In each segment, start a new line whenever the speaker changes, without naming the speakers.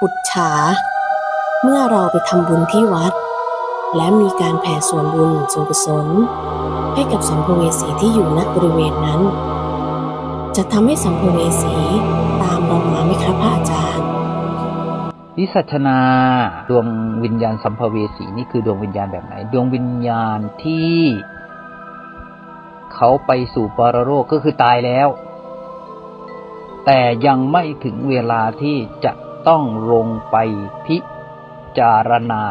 ปุจฉา เมื่อเราไปทำบุญที่วัด และมีการแผ่ส่วนบุญส่วนกุศล ให้กับสัมภเวสีที่อยู่ณบริเวณนั้น จะทำให้สัมภเวสีตามเรามาไหมครับพระอาจารย์
วิสัชนาดวงวิญญาณสัมภเวสีนี่คือดวงวิญญาณแบบไหน ดวงวิญญาณที่เขาไปสู่ปรโลกก็คือตายแล้ว แต่ยังไม่ถึงเวลาที่จะ ต้องลงไปพิจารณา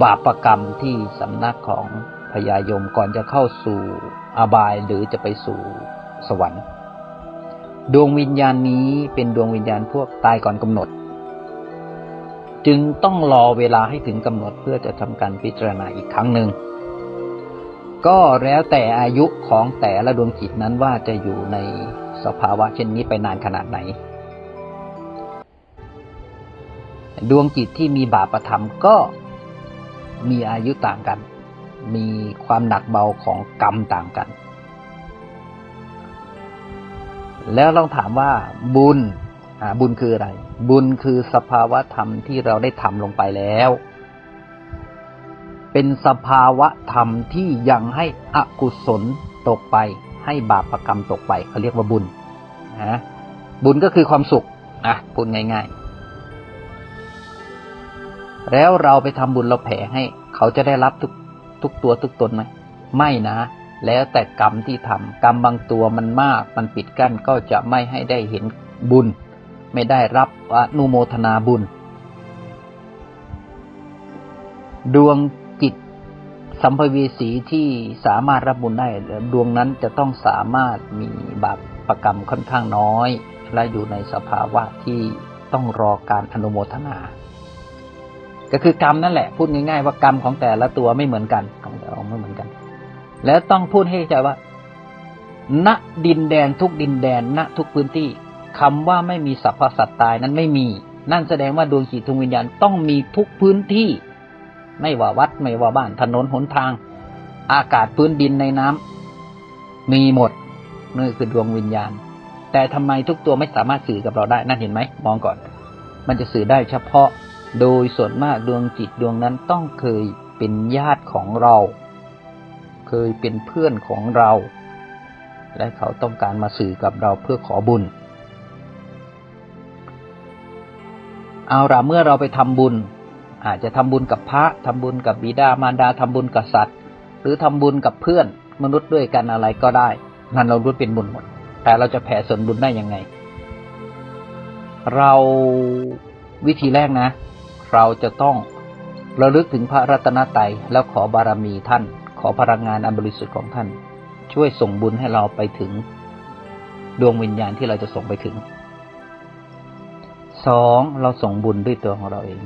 บาปรกรรมที่สำนักของพญายมก่อนจะเข้าสู่อบายหรือจะไปสู่สวรรค์ ดวงวิญญาณนี้เป็นดวงวิญญาณพวกตายก่อนกำหนด จึงต้องรอเวลาให้ถึงกำหนดเพื่อจะทำการพิจารณาอีกครั้งหนึ่ง ก็แล้วแต่อายุของแต่ละดวงจิตนั้นว่าจะอยู่ในสภาวะเช่นนี้ไปนานขนาดไหน ดวงจิตที่มีบาปธรรมก็มีอายุต่างกัน มีความหนักเบาของกรรมต่างกัน แล้วลองถามว่าบุญบุญคืออะไร บุญคือสภาวะธรรมที่เราได้ทำลงไปแล้ว เป็นสภาวะธรรมที่ยังให้อกุศลตกไป ให้บาปรกรรมตกไปเขาเรียกว่าบุญนะบุญก็คือความสุขนะพูดง่าย ๆ แล้วเราไปทำบุญเราแผ่ให้ เขาจะได้รับทุกทุกตัวทุกตนไหมไม่นะ แล้วแต่กรรมที่ทำกรรมบางตัวมันมาก มันปิดกั้นก็จะไม่ให้ได้เห็นบุญ ไม่ได้รับอนุโมทนาบุญ ดวงจิตสัมภเวสีที่สามารถรับบุญได้ดวงนั้นจะต้องสามารถมีบาปประกรรมค่อนข้างน้อย และอยู่ในสภาวะที่ต้องรอการอนุโมทนา ก็คือกรรมนั่นแหละพูดง่ายๆว่ากรรมของแต่ละตัวไม่เหมือนกันของแต่ละองค์ไม่เหมือนกัน แล้วต้องพูดให้เข้าใจว่า ณดินแดนทุกดินแดนณทุกพื้นที่คำว่าไม่มีสรรพสัตว์ตายนั้นไม่มี นั่นแสดงว่าดวงจิตดวงวิญญาณต้องมีทุกพื้นที่ ไม่ว่าวัดไม่ว่าบ้านถนนหนทาง อากาศพื้นดินในน้ำมีหมดนี่คือดวงวิญญาณ แต่ทำไมทุกตัวไม่สามารถสื่อกับเราได้นั่นเห็นไหมมองก่อน มันจะสื่อได้เฉพาะ โดยส่วนมากดวงจิตดวงนั้นต้องเคยเป็นญาติของเรา เคยเป็นเพื่อนของเรา และเขาต้องการมาสื่อกับเราเพื่อขอบุญ เอาละเมื่อเราไปทำบุญ อาจจะทำบุญกับพระทำบุญกับบิดามารดาทำบุญกับสัตว์ หรือทำบุญกับเพื่อนมนุษย์ด้วยกันอะไรก็ได้ นั่นเรารู้เป็นบุญหมด แต่เราจะแผ่ส่วนบุญได้ยังไง เราวิธีแรกนะ เราจะต้องระลึกถึงพระรัตนตรัยแล้วขอบารมีท่าน ขอพลังงานอันบริสุทธิ์ของท่าน ช่วยส่งบุญให้เราไปถึง ดวงวิญญาณที่เราจะส่งไปถึงสองเราส่งบุญด้วยตัวของเราเอง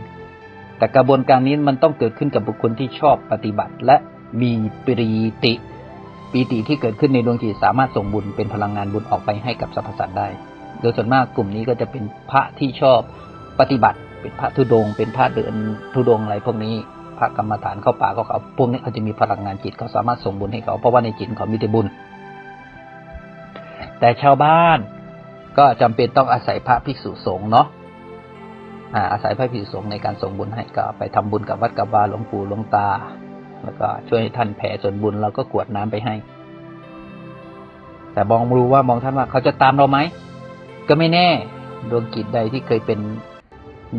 แต่กระบวนการนี้มันต้องเกิดขึ้นกับบุคคลที่ชอบปฏิบัติและมีปีติปีติที่เกิดขึ้นในดวงจิตสามารถส่งบุญเป็นพลังงานบุญออกไปให้กับสรรพสัตว์ได้ โดยส่วนมากกลุ่มนี้ก็จะเป็นพระที่ชอบปฏิบัติ เป็นพระธุดง เป็นพระเดินธุดงอะไรพวกนี้พระกรรมฐานเข้าป่าเขาเขาพวกนี้เขาจะมีพลังงานจิตเขาสามารถส่งบุญให้เขา เพราะว่าในจิตเขามีแต่บุญ แต่ชาวบ้านก็จำเป็นต้องอาศัยพระภิกษุสงฆ์เนาะอาศัยพระภิกษุสงฆ์ในการส่งบุญให้ก็ไปทำบุญกับวัดกับวาหลวงปู่หลวงตา แล้วก็ช่วยให้ท่านแผ่ส่วนบุญเราก็กวดน้ำไปให้ แต่มองรู้ว่ามองท่านว่าเขาจะตามเราไหมก็ไม่แน่ดวงจิตใดที่เคยเป็น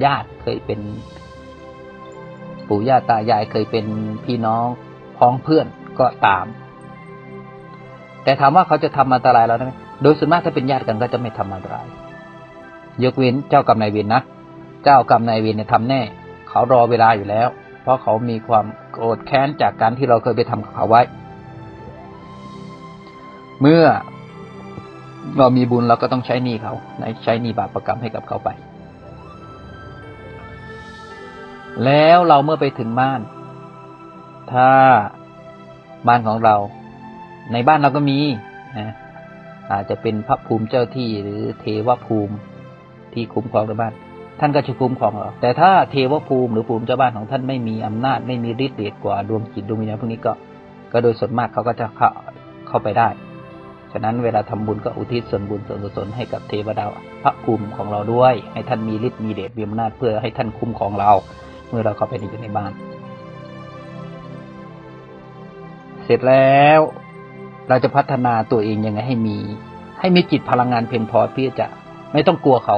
ญาติเคยเป็น ปู่ย่าตายายเคยเป็นพี่น้องพ้องเพื่อนก็ตาม แต่ถามว่าเขาจะทำอันตรายเราได้ไหมโดยส่วนมากถ้าเป็นญาติกันก็จะไม่ทำอันตราย ยกเว้นเจ้ากรรมนายเวรนะ เจ้ากรรมนายเวรเนี่ยทำแน่ เขารอเวลาอยู่แล้ว เพราะเขามีความโกรธแค้นจากการที่เราเคยไปทำกับเขาไว้ เมื่อเรามีบุญเราก็ต้องใช้หนี้เขาในใช้หนี้บาปประกรรมให้กับเขาไป แล้วเราเมื่อไปถึงบ้าน ถ้าบ้านของเรา ในบ้านเราก็มีนะอาจจะเป็นพระภูมิเจ้าที่หรือเทวภูมิที่คุ้มครองในบ้าน ท่านก็จะคุ้มครองเราแต่ถ้าเทวภูมิหรือภูมิเจ้าบ้านของท่านไม่มีอำนาจไม่มีฤทธิ์เดชกว่าดวงจิตดวงวิญญาณพวกนี้ก็ ก็โดยส่วนมากเขาก็จะเข้าเข้าไปได้ฉะนั้นเวลาทำบุญก็อุทิศส่วนบุญส่วนกุศลให้กับเทวดาพระภูมิของเราด้วย ให้ท่านมีฤทธิ์มีเดชมีอำนาจเพื่อให้ท่านคุ้มของเรา มื่อเราเข้าไปอยู่ในบ้าน เสร็จแล้ว เราจะพัฒนาตัวเองยังไงให้มี ให้มีจิตพลังงานเพียงพอที่จะไม่ต้องกลัวเขา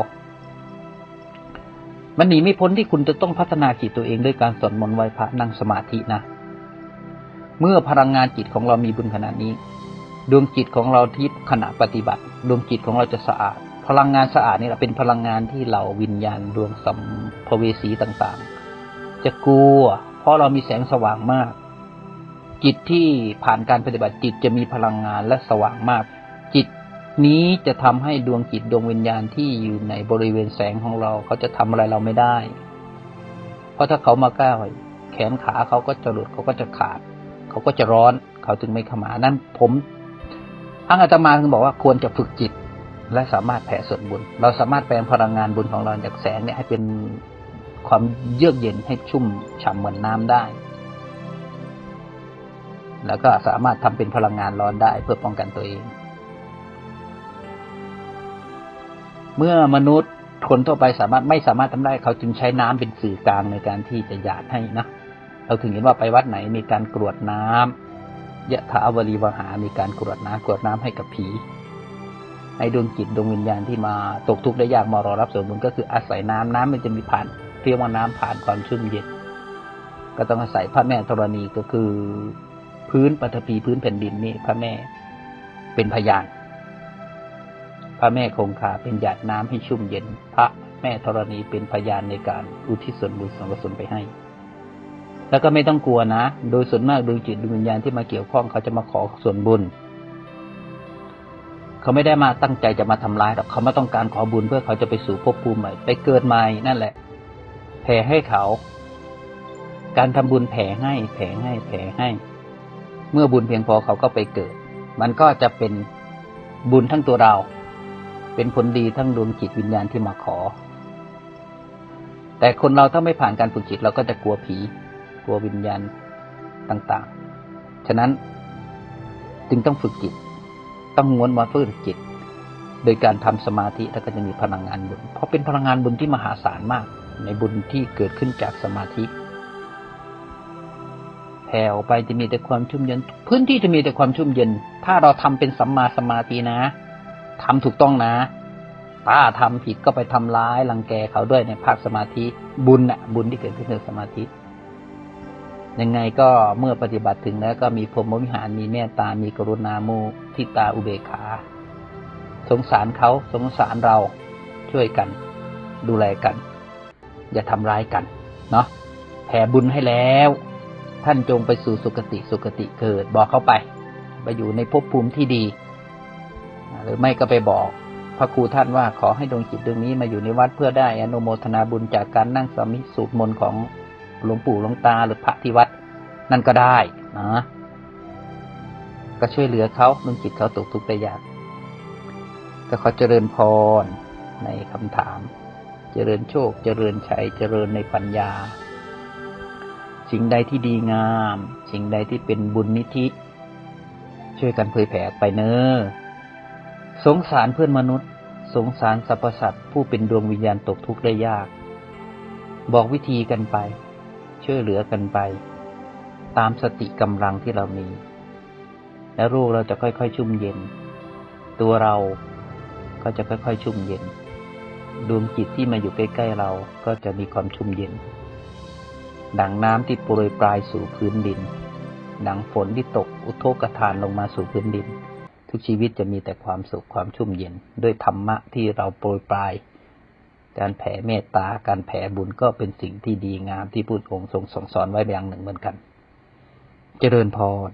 มันหนีไม่พ้นที่คุณจะต้องพัฒนาจิตตัวเองด้วยการสวดมนต์ไหว้พระนั่งสมาธินะ เมื่อพลังงานจิตของเรามีบุญขนาดนี้ ดวงจิตของเราที่ขณะปฏิบัติ ดวงจิตของเราจะสะอาดพลังงานสะอาดนี่แหละเป็นพลังงานที่เราวิญญาณดวงสัมภเวสีต่าง ๆ จะกลัว เพราะเรามีแสงสว่างมาก จิตที่ผ่านการปฏิบัติจิตจะมีพลังงานและสว่างมาก จิตนี้จะทำให้ดวงจิตดวงวิญญาณที่อยู่ในบริเวณแสงของเราเขาจะทำอะไรเราไม่ได้ เพราะถ้าเขามาใกล้แขนขาเขาก็จะหลุดเขาก็จะขาด เขาก็จะร้อนเขาจึงไม่ขมานั่นผมทางอาตมาถึงบอกว่าควรจะฝึกจิต และสามารถแผ่ส่วนบุญ เราสามารถแปลงพลังงานบุญของเราจากแสงเนี่ยให้เป็น ความเยือกเย็นให้ชุ่มฉ่ำเหมือนน้ำได้ แล้วก็สามารถทำเป็นพลังงานร้อนได้เพื่อป้องกันตัวเอง เมื่อมนุษย์คนทั่วไปสามารถไม่สามารถทำได้ เขาจึงใช้น้ำเป็นสื่อกลางในการที่จะหยาดให้นะเราถึงเห็นว่าไปวัดไหนมีการกรวดน้ำยะถาวรีวหา มีการกรวดน้ำกรวดน้ำให้กับผีให้ดวงจิตดวงวิญญาณที่มาตกทุกข์ได้ยากมารอรับส่วนบุญก็คืออาศัยน้ำน้ำมันจะมีผ่าน เรียกว่าน้ำผ่านความชุ่มเย็น ก็ต้องอาศัยพระแม่ธรณีก็คือ พื้นปฐพีพื้นแผ่นดินนี่พระแม่เป็นพยาน พระแม่คงคาเป็นหยาดน้ำให้ชุ่มเย็น พระแม่ธรณีเป็นพยานในการอุทิศส่วนบุญส่วนกุศลไปให้ แล้วก็ไม่ต้องกลัวนะ โดยส่วนมากดวงจิตดวงวิญญาณที่มาเกี่ยวข้องเขาจะมาขอส่วนบุญเขาไม่ได้มาตั้งใจจะมาทำร้ายหรอกเขาไม่ต้องการขอบุญเพื่อเขาจะไปสู่ภพภูมิใหม่ ไปเกิดใหม่นั่นแหละ แผ่ให้เขา การทำบุญแผ่ให้ แผ่ให้ แผ่ให้ เมื่อบุญเพียงพอเขาก็ไปเกิด มันก็จะเป็นบุญทั้งตัวเรา เป็นผลดีทั้งดวงจิตวิญญาณที่มาขอ แต่คนเราถ้าไม่ผ่านการฝึกจิตเราก็จะกลัวผี กลัววิญญาณต่างๆ ฉะนั้นจึงต้องฝึกจิต ต้องง้วนมาฝึกจิต โดยการทำสมาธิแล้วก็จะมีพลังงานบุญ เพราะเป็นพลังงานบุญที่มหาศาลมาก ในบุญที่เกิดขึ้นจากสมาธิแผ่ออกไปจะมีแต่ความชุ่มเย็น พื้นที่จะมีแต่ความชุ่มเย็น ถ้าเราทำเป็นสัมมาสมาธินะทำถูกต้องนะ ถ้าทำผิดก็ไปทำร้ายรังแกเขาด้วยในภาคสมาธิบุญน่ะ บุญที่เกิดขึ้นในสมาธิยังไงก็เมื่อปฏิบัติถึงแล้วก็มีพรหมวิหารมีเมตตา มีกรุณาโมทิตาอุเบกขา สงสารเขาสงสารเราช่วยกัน ดูแลกัน อย่าทำร้ายกันเนาะแผ่บุญให้แล้ว ท่านจงไปสู่สุคติสุคติเกิดบอกเขาไป ไปอยู่ในภพภูมิที่ดี หรือไม่ก็ไปบอกพระครูท่านว่าขอให้ดวงจิตดวงนี้มาอยู่ในวัดเพื่อได้อนุโมทนาบุญจากการนั่งสมิสูตรมนต์ของหลวงปู่หลวงตาหรือพระที่วัด นั่นก็ได้นะก็ช่วยเหลือเขาดวงจิตเขาตกทุกข์ได้ยากก็ขอเจริญพรในคำถาม เจริญโชค เจริญชัย เจริญในปัญญา สิ่งใดที่ดีงาม สิ่งใดที่เป็นบุญนิธิ ช่วยกันเผยแผ่ไปเนอสงสารเพื่อนมนุษย์ สงสารสรรพสัตว์ผู้เป็นดวงวิญญาณตกทุกข์ได้ยาก บอกวิธีกันไป ช่วยเหลือกันไป ตามสติกำลังที่เรามี และลูกเราจะค่อยๆชุ่มเย็น ตัวเราก็จะค่อยๆชุ่มเย็น ดวงจิตที่มาอยู่ใกล้ ๆ เราก็จะมีความชุ่มเย็น ดังน้ำที่โปรยปลายสู่พื้นดิน ดังฝนที่ตกอุทกทานลงมาสู่พื้นดิน ทุกชีวิตจะมีแต่ความสุขความชุ่มเย็น ด้วยธรรมะที่เราโปรยปลาย การแผ่เมตตาการแผ่บุญก็เป็นสิ่งที่ดีงามที่พุทธองค์ทรงสอนไว้อย่างหนึ่งเหมือนกัน เจริญพร